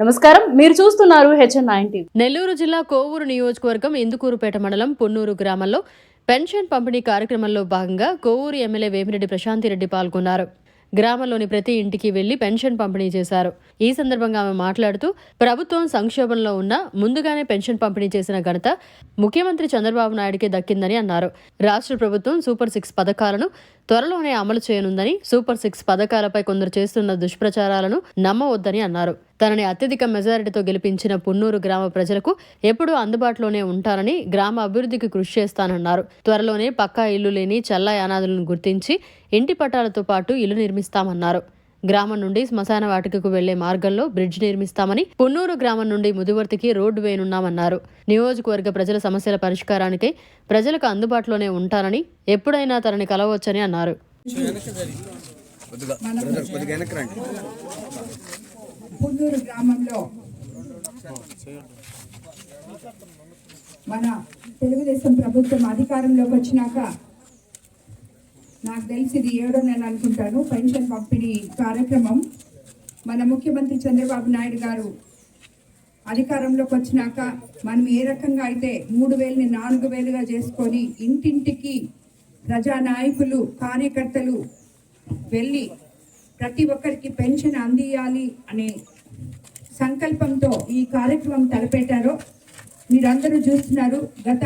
నమస్కారం. మీరు చూస్తున్నారు హెచ్ఎన్ నైన్టీ నెల్లూరు జిల్లా కోవూరు నియోజకవర్గం ఇందుకూరుపేట మండలం పొన్నూరు గ్రామంలో పెన్షన్ పంపిణీ కార్యక్రమంలో భాగంగా కోవూరు ఎమ్మెల్యే వేమిరెడ్డి ప్రశాంతిరెడ్డి పాల్గొన్నారు. గ్రామంలోని ప్రతి ఇంటికి వెళ్ళి పెన్షన్ పంపిణీ చేశారు. ఈ సందర్భంగా ఆమె మాట్లాడుతూ ప్రభుత్వం సంక్షోభంలో ఉన్న ముందుగానే పెన్షన్ పంపిణీ చేసిన ఘనత ముఖ్యమంత్రి చంద్రబాబు నాయుడికే దక్కిందని అన్నారు. రాష్ట్ర ప్రభుత్వం సూపర్ సిక్స్ పథకాలను త్వరలోనే అమలు చేయనుందని సూపర్ సిక్స్ పథకాలపై కొందరు చేస్తున్న దుష్ప్రచారాలను నమ్మవద్దని అన్నారు. తనని అత్యధిక మెజారిటీతో గెలిపించిన పున్నూరు గ్రామ ప్రజలకు ఎప్పుడూ అందుబాటులోనే ఉంటానని గ్రామ అభివృద్ధికి కృషి చేస్తానన్నారు. త్వరలోనే పక్కా ఇల్లు లేని చల్లాయి అనాథులను గుర్తించి ఇంటి పట్టాలతో పాటు ఇల్లు నిర్మిస్తామన్నారు. గ్రామం నుండి శ్మశాన వాటికకు వెళ్ళే మార్గంలో బ్రిడ్జ్ నిర్మిస్తామని పున్నూరు గ్రామం నుండి ముదివర్తికి రోడ్డు వేయనున్నామన్నారు. నియోజకవర్గ ప్రజల సమస్యల పరిష్కారానికై ప్రజలకు అందుబాటులోనే ఉంటానని ఎప్పుడైనా తనని కలవచ్చని అన్నారు. మన తెలుగుదేశం ప్రభుత్వం అధికారంలోకి వచ్చినాక నాకు తెలిసి ఇది ఏడో నెల అనుకుంటాను. పెన్షన్ పంపిణీ కార్యక్రమం. మన ముఖ్యమంత్రి చంద్రబాబు నాయుడు గారు అధికారంలోకి వచ్చినాక మనం ఏ రకంగా అయితే మూడు వేలని నాలుగు వేలుగా చేసుకొని ఇంటింటికి ప్రజానాయకులు కార్యకర్తలు వెళ్ళి ప్రతి ఒక్కరికి పెన్షన్ అందియాలి అనే సంకల్పంతో ఈ కార్యక్రమం తలపెట్టారో మీరందరూ చూస్తున్నారు. గత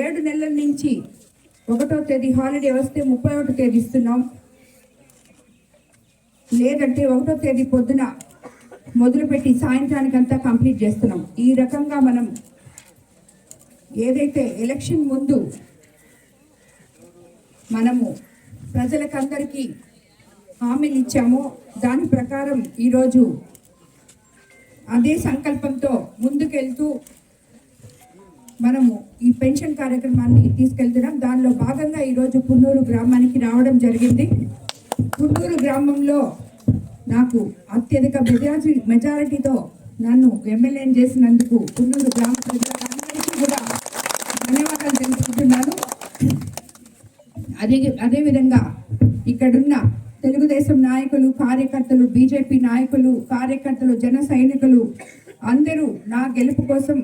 ఏడు నెలల నుంచి ఒకటో తేదీ హాలిడే వస్తే ముప్పై ఒకటో తేదీ ఇస్తున్నాం. లేదంటే ఒకటో తేదీ పొద్దున మొదలుపెట్టి సాయంత్రానికంతా కంప్లీట్ చేస్తున్నాం. ఈ రకంగా మనం ఏదైతే ఎలక్షన్ ముందు మనము ప్రజలకందరికీ హామీలు ఇచ్చామో దాని ప్రకారం ఈరోజు అదే సంకల్పంతో ముందుకెళ్తూ మనము ఈ పెన్షన్ కార్యక్రమాన్ని తీసుకెళ్తున్నాం. దానిలో భాగంగా ఈరోజు పున్నూరు గ్రామానికి రావడం జరిగింది. పున్నూరు గ్రామంలో నాకు అత్యధిక మెజారిటీ మెజారిటీతో నన్ను ఎమ్మెల్యేని చేసినందుకు పున్నూరు గ్రామ ప్రజలందరికీ కూడా ధన్యవాదాలు తెలుపుకుంటున్నాను. అదే అదేవిధంగా ఇక్కడున్న తెలుగుదేశం నాయకులు కార్యకర్తలు బీజేపీ నాయకులు కార్యకర్తలు జన సైనికులు అందరూ నా గెలుపు కోసం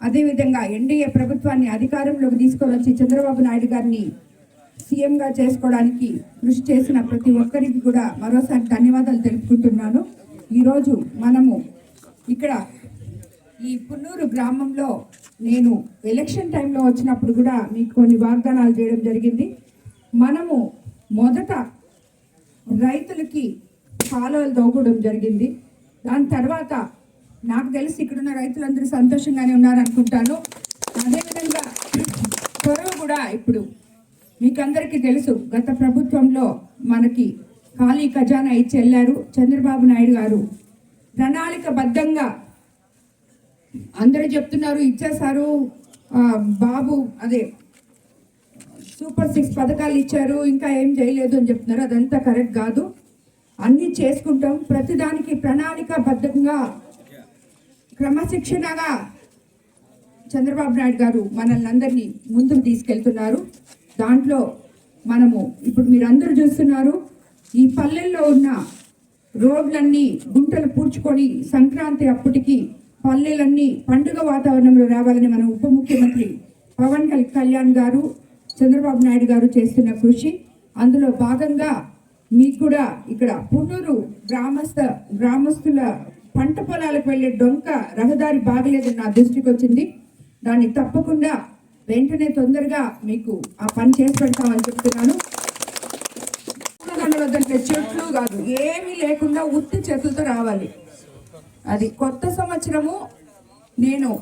అదేవిధంగా ఎన్డీఏ ప్రభుత్వాన్ని అధికారంలోకి తీసుకొని చంద్రబాబు నాయుడు గారిని సీఎంగా చేసుకోవడానికి కృషి చేసిన ప్రతి ఒక్కరికి కూడా మరోసారి ధన్యవాదాలు తెలుపుకుంటున్నాను. ఈరోజు మనము ఇక్కడ ఈ పున్నూరు గ్రామంలో నేను ఎలక్షన్ టైంలో వచ్చినప్పుడు కూడా మీకు కొన్ని వాగ్దానాలు చేయడం జరిగింది. మనము మొదట రైతులకి కాలువలు దోకడం జరిగింది. దాని తర్వాత నాకు తెలిసి ఇక్కడున్న రైతులందరూ సంతోషంగానే ఉన్నారనుకుంటాను. అదేవిధంగా కొరవ కూడా ఇప్పుడు మీకందరికీ తెలుసు గత ప్రభుత్వంలో మనకి ఖాళీ ఖజానా ఇచ్చి వెళ్ళారు. చంద్రబాబు నాయుడు గారు ప్రణాళికబద్ధంగా అందరూ చెప్తున్నారు ఇచ్చేశారు. బాబు అదే సూపర్ సిక్స్ పథకాలు ఇచ్చారు ఇంకా ఏం చేయలేదు అని చెప్తున్నారు. అదంతా కరెక్ట్ కాదు. అన్నీ చేసుకుంటాం. ప్రతిదానికి ప్రణాళికబద్ధంగా క్రమశిక్షణగా చంద్రబాబు నాయుడు గారు మనల్ని అందరినీ ముందుకు తీసుకెళ్తున్నారు. దాంట్లో మనము ఇప్పుడు మీరందరూ చూస్తున్నారు ఈ పల్లెల్లో ఉన్న రోడ్లన్నీ గుంటలు పూడ్చుకొని సంక్రాంతి అప్పటికి పల్లెలన్నీ పండుగ వాతావరణంలో రావాలని మన ఉప ముఖ్యమంత్రి పవన్ కల్- కళ్యాణ్ గారు చంద్రబాబు నాయుడు గారు చేస్తున్న కృషి. అందులో భాగంగా మీకు కూడా ఇక్కడ పున్నూరు గ్రామస్థ గ్రామస్తుల పంట పొలాలకు వెళ్ళే డొంక రహదారి బాగలేదని నా దృష్టికి వచ్చింది. దాన్ని తప్పకుండా వెంటనే తొందరగా మీకు ఆ పని చేసి పెడతామని చెప్తున్నాను. వద్దంటే చెట్లు కాదు ఏమీ లేకుండా ఉత్తి చేతులతో రావాలి. అది కొత్త సంవత్సరము. నేను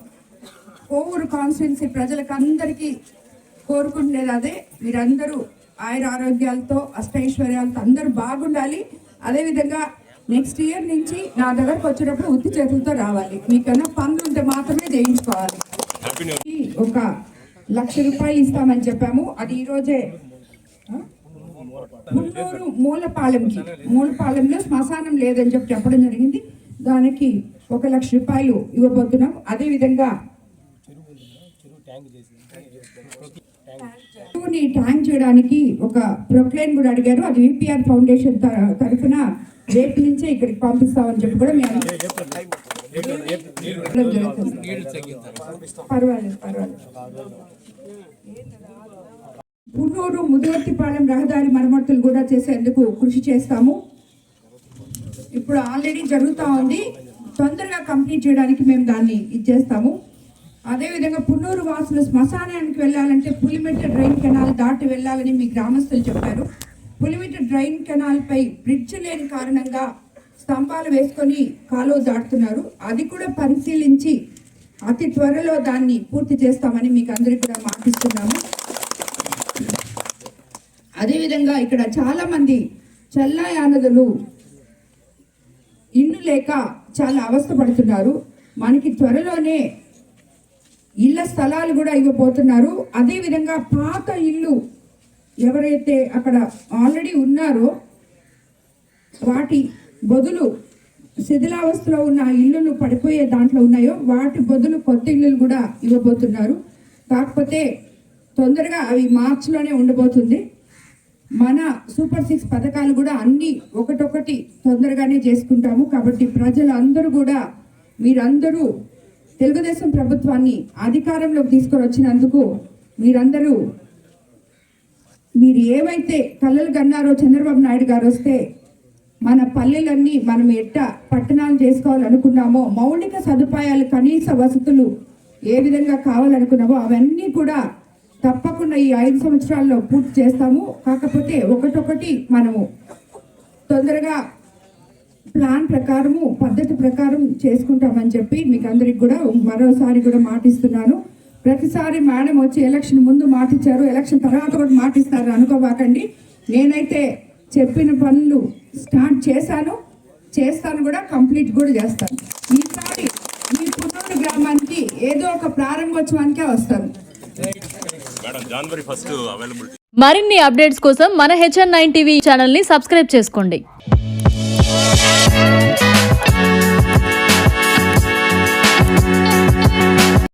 కోవూరు కాన్స్టిట్యున్సీ ప్రజలకు అందరికీ కోరుకుంటున్నది అదే. మీరందరూ ఆయుర ఆరోగ్యాలతో అష్టైశ్వర్యాలతో అందరూ బాగుండాలి. అదేవిధంగా నెక్స్ట్ ఇయర్ నుంచి నా దగ్గరకు వచ్చేటప్పుడు ఉత్తి చేతులతో రావాలి. మీకన్నా పనులు ఉంటే మాత్రమే చేయించుకోవాలి. ఒక లక్ష రూపాయలు ఇస్తామని చెప్పాము. అది ఈరోజే ఆ? పున్నూరు మూలపాలెంకి. మూలపాలెంలో శ్మశానం లేదని చెప్పి చెప్పడం జరిగింది. దానికి ఒక లక్ష రూపాయలు ఇవ్వబోతున్నాం. అదేవిధంగా ట్యాంక్ చేయడానికి ఒక ప్రొక్లైన్ కూడా అడిగారు అది విపిఆర్ ఫౌండేషన్ త- తరఫున రేపు నుంచే ఇక్కడికి పంపిస్తామని చెప్పి కూడా మేము. పర్వాలేదు పర్వాలేదు పున్నూరు ముదువర్తిపాలెం రహదారి మరమ్మతులు కూడా చేసేందుకు కృషి చేస్తాము ఇప్పుడు ఆల్రెడీ జరుగుతూ ఉంది తొందరగా కంప్లీట్ చేయడానికి మేము దాన్ని ఇచ్చేస్తాము అదేవిధంగా పున్నూరు వాసులు శ్మశానానికి వెళ్ళాలంటే పులిమెట్ట డ్రైన్ కెనాల్ దాటి వెళ్ళాలని మీ గ్రామస్తులు చెప్పారు. పులిమెట్ట డ్రైన్ కెనాల్పై బ్రిడ్జ్ లేని కారణంగా స్తంభాలు వేసుకొని కాలువ దాటుతున్నారు. అది కూడా పరిశీలించి అతి త్వరలో దాన్ని పూర్తి చేస్తామని మీకు అందరికీ కూడా మాటిస్తున్నాము. అదేవిధంగా ఇక్కడ చాలామంది చల్లాయానదులు ఇల్లు లేక చాలా అవస్థపడుతున్నారు. మనకి త్వరలోనే ఇళ్ళ స్థలాలు కూడా ఇవ్వబోతున్నారు. అదేవిధంగా పాత ఇల్లు ఎవరైతే అక్కడ ఆల్రెడీ ఉన్నారో వాటి బదులు శిథిలావస్థలో ఉన్న ఇల్లులు పడిపోయే దాంట్లో ఉన్నాయో వాటి బదులు కొత్త ఇల్లులు కూడా ఇవ్వబోతున్నారు. కాకపోతే తొందరగా అవి మార్చిలోనే ఉండబోతుంది. మన సూపర్ సిక్స్ పథకాలు కూడా అన్నీ ఒకటొకటి తొందరగానే చేసుకుంటాము. కాబట్టి ప్రజలందరూ కూడా మీరందరూ తెలుగుదేశం ప్రభుత్వాన్ని అధికారంలోకి తీసుకొని వచ్చినందుకు మీరందరూ మీరు ఏవైతే కళ్ళలు కన్నారో చంద్రబాబు నాయుడు గారు వస్తే మన పల్లెలన్నీ మనం ఎట్ట పట్టణాలు చేసుకోవాలనుకున్నామో మౌలిక సదుపాయాలు కనీస వసతులు ఏ విధంగా కావాలనుకున్నామో అవన్నీ కూడా తప్పకుండా ఈ ఐదు సంవత్సరాల్లో పూర్తి చేస్తాము. కాకపోతే ఒకటొకటి మనము తొందరగా ప్లాన్ ప్రకారము పద్ధతి ప్రకారం చేసుకుంటామని చెప్పి మీకు అందరికి కూడా మరోసారి కూడా మాటిస్తున్నాను. ప్రతిసారి మేడం వచ్చి ఎలక్షన్ ముందు మాటిచ్చారు ఎలక్షన్ తర్వాత కూడా మాటిస్తారు అనుకోబాకండి. నేనైతే చెప్పిన పనులు స్టార్ట్ చేశాను చేస్తాను కూడా కంప్లీట్ కూడా చేస్తాను. ఈసారి మీ పున్నూరు గ్రామానికి ఏదో ఒక ప్రారంభోత్సవానికే వస్తాను. మరిన్ని అప్డేట్స్ కోసం మన హెచ్ఎన్ నైన్ టీవీ ఛానల్ని సబ్స్క్రైబ్ చేసుకోండి. Thank